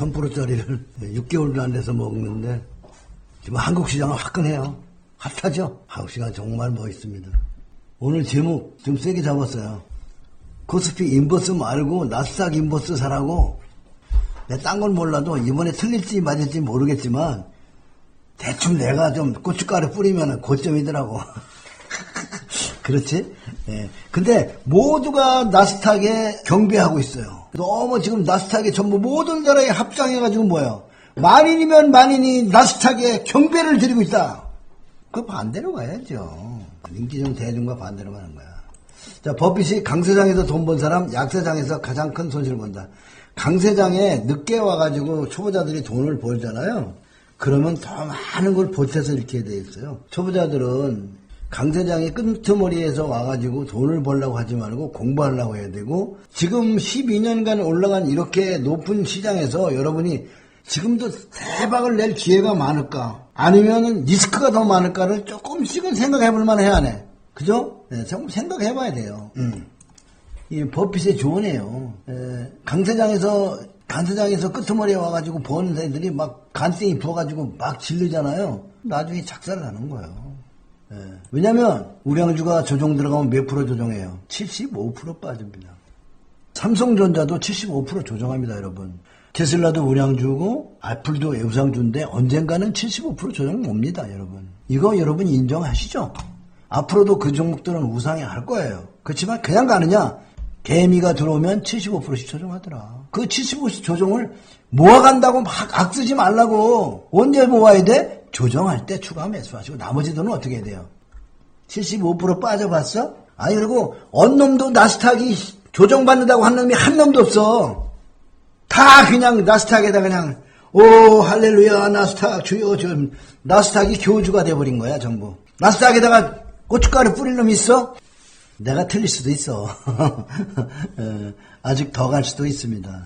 1000%짜리를 6개월도 안 돼서 먹는데 지금 한국 시장은 화끈해요. 핫하죠? 한국 시장 정말 멋있습니다. 오늘 제목 좀 세게 잡았어요. 코스피 인버스 말고 나스닥 인버스 사라고 딴 건 몰라도 이번에 틀릴지 맞을지 모르겠지만 대충 내가 좀 고춧가루 뿌리면 고점이더라고. 그렇지? 예. 근데 모두가 나스닥에 경배하고 있어요. 너무 지금 나스닥에 전부 모든 나라에 합장해가지고 뭐예요? 만인이면 만인이 나스닥에 경배를 드리고 있다. 그 반대로 가야죠. 인기종 대중과 반대로 가는 거야. 자, 버핏이 강세장에서 돈 번 사람, 약세장에서 가장 큰 손실을 본다. 강세장에 늦게 와가지고 초보자들이 돈을 벌잖아요. 그러면 더 많은 걸 보태서 이렇게 돼 있어요. 초보자들은 강세장의 끈트머리에서 와가지고 돈을 벌려고 하지 말고 공부하려고 해야 되고 지금 12년간 올라간 이렇게 높은 시장에서 여러분이 지금도 대박을 낼 기회가 많을까 아니면은 리스크가 더 많을까를 조금씩은 생각해 볼 만해야 하네. 그죠? 네, 좀 생각해 봐야 돼요. 음. 이 버핏의 조언이에요. 에, 강세장에서 간세장에서 끄트머리에 와가지고 버는 애들이 막 간땡이 부어가지고 막 질르잖아요. 나중에 작살을 나는 거예요. 예. 왜냐면 우량주가 조정 들어가면 몇 프로 조정해요? 75% 빠집니다. 삼성전자도 75% 조정합니다, 여러분. 테슬라도 우량주고 애플도 우상주인데 언젠가는 75% 조정 옵니다, 여러분. 이거 여러분 인정하시죠? 앞으로도 그 종목들은 우상이 할 거예요. 그렇지만 그냥 가느냐? 개미가 들어오면 75%씩 조정하더라. 그 75% 조정을 모아간다고 막 악쓰지 말라고. 언제 모아야 돼? 조정할 때 추가 매수하시고 나머지 돈은 어떻게 돼요? 75% 빠져봤어? 아니 그리고 언 놈도 나스닥이 조정받는다고 한 놈이 한 놈도 없어. 다 그냥 나스닥에다 그냥 오 할렐루야 나스닥 주여 좀 나스닥이 교주가 돼버린 거야 전부. 나스닥에다가 고춧가루 뿌릴 놈 있어? 내가 틀릴 수도 있어. 어, 아직 더 갈 수도 있습니다.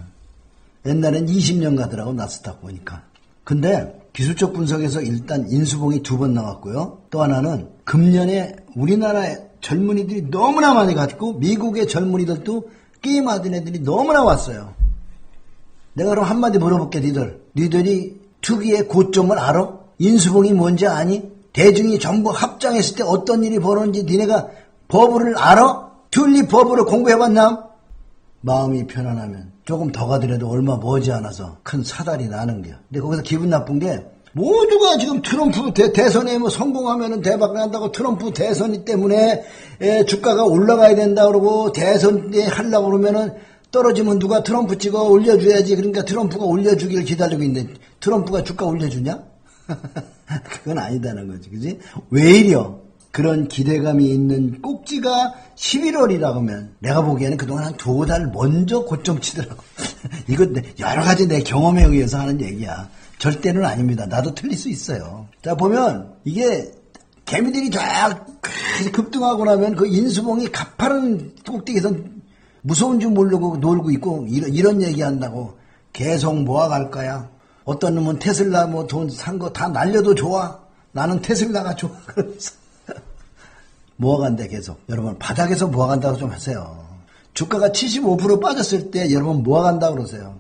옛날엔 20년 가더라고 나스닥 보니까. 근데 기술적 분석에서 일단 인수봉이 두 번 나왔고요. 또 하나는 금년에 우리나라의 젊은이들이 너무나 많이 갔고 미국의 젊은이들도 게임하던 애들이 너무나 왔어요. 내가 그럼 한마디 물어볼게 니들. 니들이 투기의 고점을 알아? 인수봉이 뭔지 아니? 대중이 전부 합장했을 때 어떤 일이 벌어는지 니네가 버블을 알아? 튤립 버블을 공부해봤나? 마음이 편안하면 조금 더 가더라도 얼마 머지 않아서 큰 사달이 나는 거야. 근데 거기서 기분 나쁜 게 모두가 지금 트럼프 대, 선에뭐 성공하면은 대박 난다고 트럼프 대선 때문에 에, 주가가 올라가야 된다 그러고 대선 에 하려고 그러면은 떨어지면 누가 트럼프 찍어 올려줘야지 그러니까 트럼프가 올려주기를 기다리고 있는데 트럼프가 주가 올려주냐? 그건 아니다는 거지, 그지? 왜 이려? 그런 기대감이 있는 꼭지가 11월이라고 하면 내가 보기에는 그동안 한 두 달 먼저 고점 치더라고. 이건 내- 여러 가지 내 경험에 의해서 하는 얘기야. 절대는 아닙니다. 나도 틀릴 수 있어요. 자, 보면 이게 개미들이 쫙 급등하고 나면 그 인수봉이 가파른 꼭대기에서 무서운 줄 모르고 놀고 있고 이런, 이런 얘기 한다고 계속 모아갈 거야. 어떤 놈은 테슬라 뭐 돈 산 거 다 날려도 좋아. 나는 테슬라가 좋아. 그러면서 모아간대 계속. 여러분 바닥에서 모아간다고 좀 하세요. 주가가 75% 빠졌을 때 여러분 모아간다 그러세요.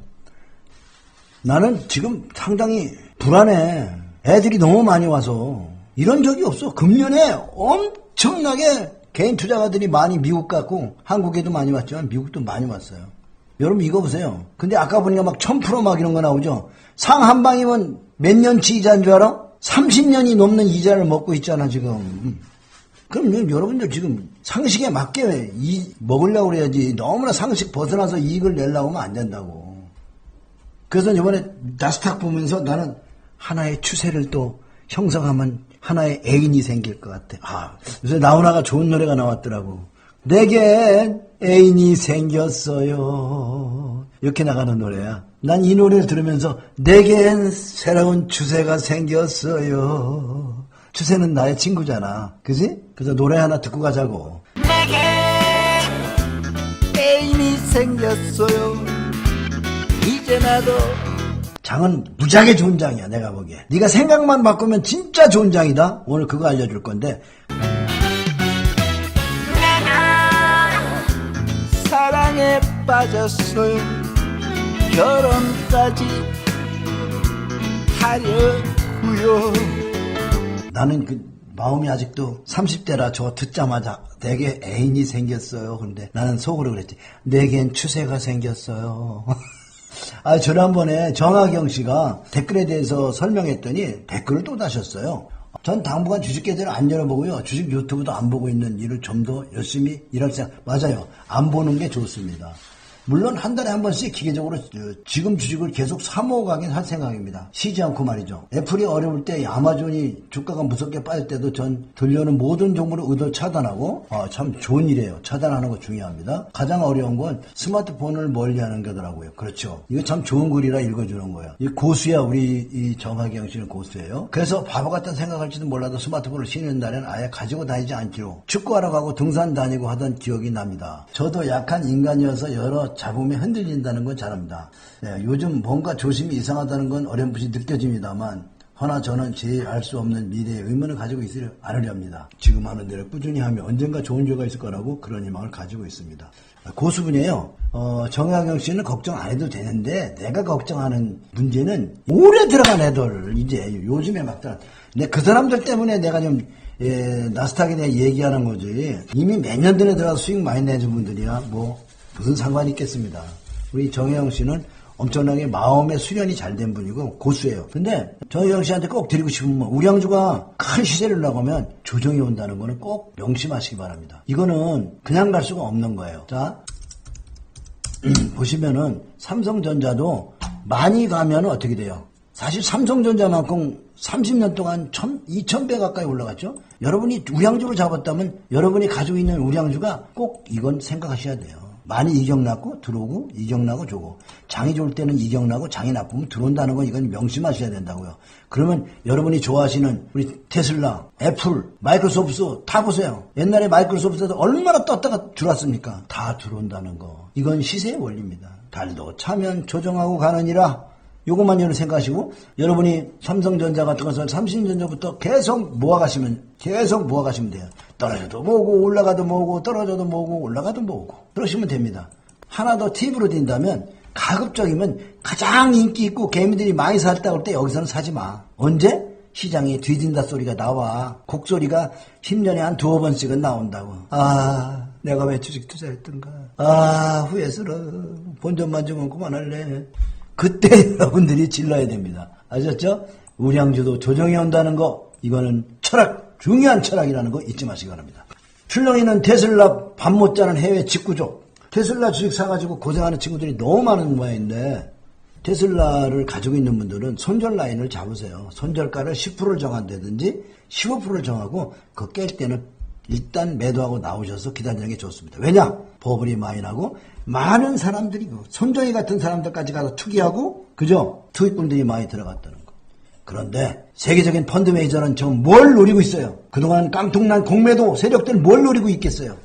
나는 지금 상당히 불안해. 애들이 너무 많이 와서 이런 적이 없어. 금년에 엄청나게 개인 투자가들이 많이 미국 갔고 한국에도 많이 왔지만 미국도 많이 왔어요. 여러분 이거 보세요. 근데 아까 보니까 막 1000%막 이런 거 나오죠. 상 한 방이면 몇 년치 이자인 줄 알아? 30년이 넘는 이자를 먹고 있잖아 지금. 그럼 여러분들 지금 상식에 맞게 이, 먹으려고 그래야지 너무나 상식 벗어나서 이익을 내려고 하면 안 된다고. 그래서 이번에 나스닥 보면서 나는 하나의 추세를 또 형성하면 하나의 애인이 생길 것 같아. 아, 요새 나훈아가 좋은 노래가 나왔더라고. 내게 애인이 생겼어요. 이렇게 나가는 노래야. 난 이 노래를 들으면서 내겐 새로운 추세가 생겼어요. 추세는 나의 친구잖아. 그지? 그래서 노래 하나 듣고 가자고. 애인이 생겼어요. 이제 나도 장은 무지하게 좋은 장이야 내가 보기에 네가 생각만 바꾸면 진짜 좋은 장이다 오늘 그거 알려줄 건데 사랑에 빠졌어요 결혼까지 하려고요 나는 그 마음이 아직도 30대라 저 듣자마자 내게 애인이 생겼어요. 근데 나는 속으로 그랬지. 내겐 추세가 생겼어요. 아, 지난번에 정하경 씨가 댓글에 대해서 설명했더니 댓글을 또 다셨어요. 전 당분간 주식 계좌를 안 열어보고요. 주식 유튜브도 안 보고 있는 일을 좀 더 열심히 일할 생각. 맞아요. 안 보는 게 좋습니다. 물론 한 달에 한 번씩 기계적으로 저, 지금 주식을 계속 사모가긴 할 생각입니다. 쉬지 않고 말이죠. 애플이 어려울 때 아마존이 주가가 무섭게 빠질 때도 전 들려오는 모든 정보를 의도 차단하고 아, 참 좋은 일이에요. 차단하는 거 중요합니다. 가장 어려운 건 스마트폰을 멀리하는 거더라고요. 그렇죠. 이거 참 좋은 글이라 읽어주는 거예요. 이 고수야 우리 이 정하경 씨는 고수예요. 그래서 바보 같은 생각할지도 몰라도 스마트폰을 쉬는 날엔 아예 가지고 다니지 않기로 축구하러 가고 등산 다니고 하던 기억이 납니다. 저도 약한 인간이어서 여러 잡음에 흔들린다는 건 잘합니다. 네, 요즘 뭔가 조심이 이상하다는 건 어렴풋이 느껴집니다만 허나 저는 제일 알 수 없는 미래의 의문을 가지고 있으려 않으려 합니다. 지금 하는 대로 꾸준히 하면 언젠가 좋은 결과 있을 거라고 그런 희망을 가지고 있습니다. 고수분이에요. 어, 정하경 씨는 걱정 안 해도 되는데 내가 걱정하는 문제는 오래 들어간 애들 이제 요즘에 막다 근데 그 사람들 때문에 내가 좀 예, 나스닥에 대해 얘기하는 거지 이미 몇 년 전에 들어가서 수익 많이 내준 분들이야 뭐 무슨 상관이 있겠습니다. 우리 정혜영 씨는 엄청나게 마음의 수련이 잘 된 분이고 고수예요. 근데 정혜영 씨한테 꼭 드리고 싶은 건 우량주가 큰 시세를 나가면 조정이 온다는 거는 꼭 명심하시기 바랍니다. 이거는 그냥 갈 수가 없는 거예요. 자, 보시면은 삼성전자도 많이 가면 어떻게 돼요? 사실 삼성전자만큼 30년 동안 1000, 2000배 가까이 올라갔죠? 여러분이 우량주를 잡았다면 여러분이 가지고 있는 우량주가 꼭 이건 생각하셔야 돼요. 많이 이격나고 들어오고 이격나고 조고 장이 좋을 때는 이격나고 장이 나쁘면 들어온다는 건 이건 명심하셔야 된다고요. 그러면 여러분이 좋아하시는 우리 테슬라, 애플, 마이크로소프트 다 보세요. 옛날에 마이크로소프트도 얼마나 떴다가 들어왔습니까? 다 들어온다는 거. 이건 시세의 원리입니다. 달도 차면 조정하고 가느니라 요것만 여러분 생각하시고 여러분이 삼성전자 같은 것은 삼성전자부터 계속 모아가시면 계속 모아가시면 돼요. 떨어져도 모으고 올라가도 모으고 떨어져도 모으고 올라가도 모으고 그러시면 됩니다. 하나 더 팁으로 든다면 가급적이면 가장 인기 있고 개미들이 많이 살다 올 때 여기서는 사지 마. 언제? 시장이 뒤진다 소리가 나와. 곡소리가 10년에 한 두어 번씩은 나온다고. 아, 내가 왜 주식 투자했던가. 아, 후회스러워. 본전만 주면 그만할래. 그때 여러분들이 질러야 됩니다. 아셨죠? 우량주도 조정이 온다는 거, 이거는 철학, 중요한 철학이라는 거 잊지 마시기 바랍니다. 출렁이는 테슬라 밥 못 자는 해외 직구족. 테슬라 주식 사가지고 고생하는 친구들이 너무 많은 모양인데, 테슬라를 가지고 있는 분들은 손절 라인을 잡으세요. 손절가를 10%를 정한다든지 15%를 정하고 그 깰 때는 일단 매도하고 나오셔서 기다리는 게 좋습니다. 왜냐? 버블이 많이 나고 많은 사람들이 그 손정이 같은 사람들까지 가서 투기하고 그죠? 투기꾼들이 많이 들어갔다는 거. 그런데 세계적인 펀드 매니저는 지금 뭘 노리고 있어요? 그동안 깡통난 공매도 세력들 뭘 노리고 있겠어요?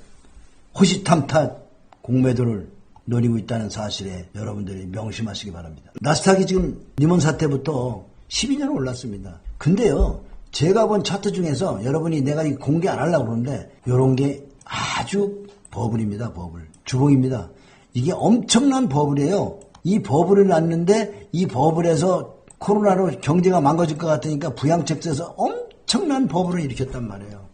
호시탐탐 공매도를 노리고 있다는 사실에 여러분들이 명심하시기 바랍니다. 나스닥이 지금 니몬 사태부터 12년 올랐습니다. 근데요, 제가 본 차트 중에서 여러분이 내가 이 공개 안 하려고 그러는데, 요런 게 아주 버블입니다, 버블. 주봉입니다. 이게 엄청난 버블이에요. 이 버블을 났는데, 이 버블에서 코로나로 경제가 망가질 것 같으니까 부양책 써서 엄청난 버블을 일으켰단 말이에요.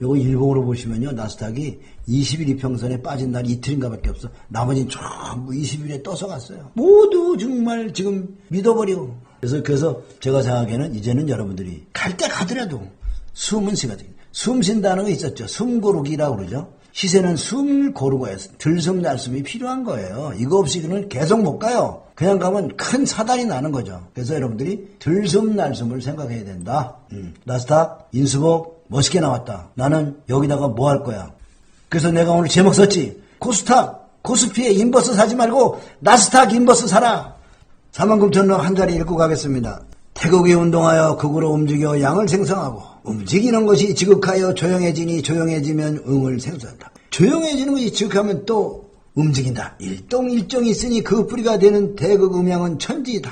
요거 일봉으로 보시면요. 나스닥이 20일 이평선에 빠진 날 이틀인가 밖에 없어. 나머지는 전부 20일에 떠서 갔어요. 모두 정말 지금 믿어버리고. 그래서, 그래서 제가 생각에는 이제는 여러분들이 갈 때 가더라도 숨은 돼. 숨 쉰다는 거 있었죠. 숨 고르기라고 그러죠. 시세는 숨을 고르고 해서 들숨 날숨이 필요한 거예요. 이거 없이 그는 계속 못 가요. 그냥 가면 큰 사단이 나는 거죠. 그래서 여러분들이 들숨 날숨을 생각해야 된다. 음, 나스닥 인수복 멋있게 나왔다. 나는 여기다가 뭐 할 거야. 그래서 내가 오늘 제목 썼지. 코스닥, 코스피에 인버스 사지 말고 나스닥 인버스 사라. 49,000원 한 자리 읽고 가겠습니다. 태극이 운동하여 극으로 움직여 양을 생성하고 움직이는 것이 지극하여 조용해지니 조용해지면 응을 생성한다. 조용해지는 것이 지극하면 또 움직인다. 일동일정이 있으니 그 뿌리가 되는 대극 음양은 천지이다.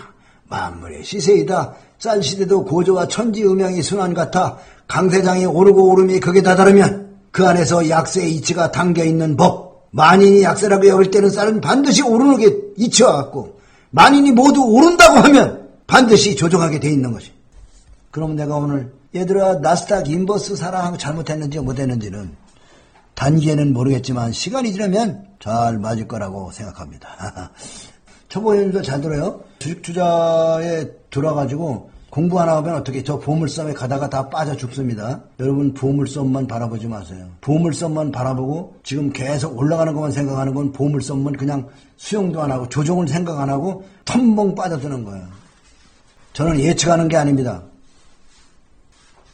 만물의 시세이다. 쌀 시대도 고조와 천지 음양이 순환 같아 강세장이 오르고 오름이 극에 다다르면 그 안에서 약세의 이치가 담겨 있는 법. 만인이 약세라고 여길 때는 쌀은 반드시 오르는 게 이치와 같고 만인이 모두 오른다고 하면 반드시 조정하게 돼 있는 것이. 그럼 내가 오늘 얘들아 나스닥 인버스 사라 하고 잘못했는지 못했는지는 단기에는 모르겠지만 시간이 지나면 잘 맞을 거라고 생각합니다. 초보인도 잘 들어요. 주식 투자에 들어가지고 공부 하나 하면 어떻게 저 보물섬에 가다가 다 빠져 죽습니다. 여러분 보물섬만 바라보지 마세요. 보물섬만 바라보고 지금 계속 올라가는 것만 생각하는 건 보물섬만 그냥 수용도 안 하고 조종을 생각 안 하고 텀벙 빠져드는 거예요. 저는 예측하는 게 아닙니다.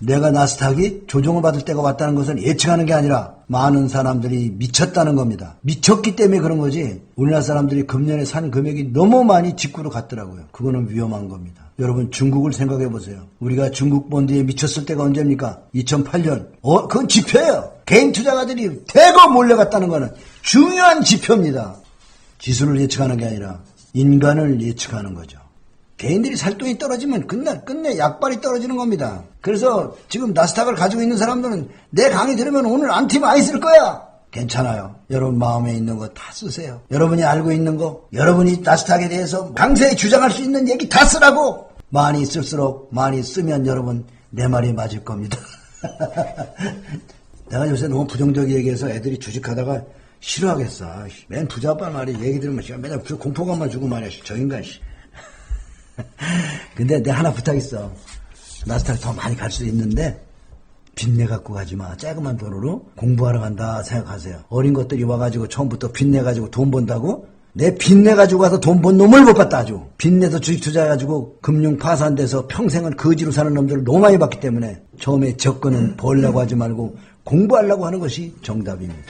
내가 나스닥이 조종을 받을 때가 왔다는 것은 예측하는 게 아니라 많은 사람들이 미쳤다는 겁니다. 미쳤기 때문에 그런 거지. 우리나라 사람들이 금년에 산 금액이 너무 많이 직구로 갔더라고요. 그거는 위험한 겁니다. 여러분 중국을 생각해 보세요. 우리가 중국 본드에 미쳤을 때가 언제입니까? 2008년. 어, 그건 지표예요. 개인 투자가들이 대거 몰려갔다는 거는 중요한 지표입니다. 지수를 예측하는 게 아니라 인간을 예측하는 거죠. 개인들이 살돈이 떨어지면 끝내, 끝내 약발이 떨어지는 겁니다. 그래서 지금 나스닥을 가지고 있는 사람들은 내 강의 들으면 오늘 안티 많이 쓸 거야. 괜찮아요. 여러분 마음에 있는 거 다 쓰세요. 여러분이 알고 있는 거, 여러분이 나스닥에 대해서 강세에 주장할 수 있는 얘기 다 쓰라고. 많이 쓸수록 많이 쓰면 여러분 내 말이 맞을 겁니다. 내가 요새 너무 부정적인 얘기해서 애들이 주식하다가 싫어하겠어. 맨 부자 아빠 말이 얘기 들으면 맨날 그 공포감만 주고 말이야. 씨, 저 인간 씨. 근데 내 하나 부탁 있어. 나스닥 더 많이 갈 수 있는데 빚내 갖고 가지 마. 조그만 돈으로 공부하러 간다 생각하세요. 어린 것들이 와가지고 처음부터 빚내 가지고 돈 번다고? 내 빚내 가지고 가서 돈 번 놈을 못 봤다 아주. 빚내서 주식 투자해가지고 금융 파산돼서 평생을 거지로 사는 놈들을 너무 많이 봤기 때문에 처음에 접근은 벌려고 하지 말고 공부하려고 하는 것이 정답입니다.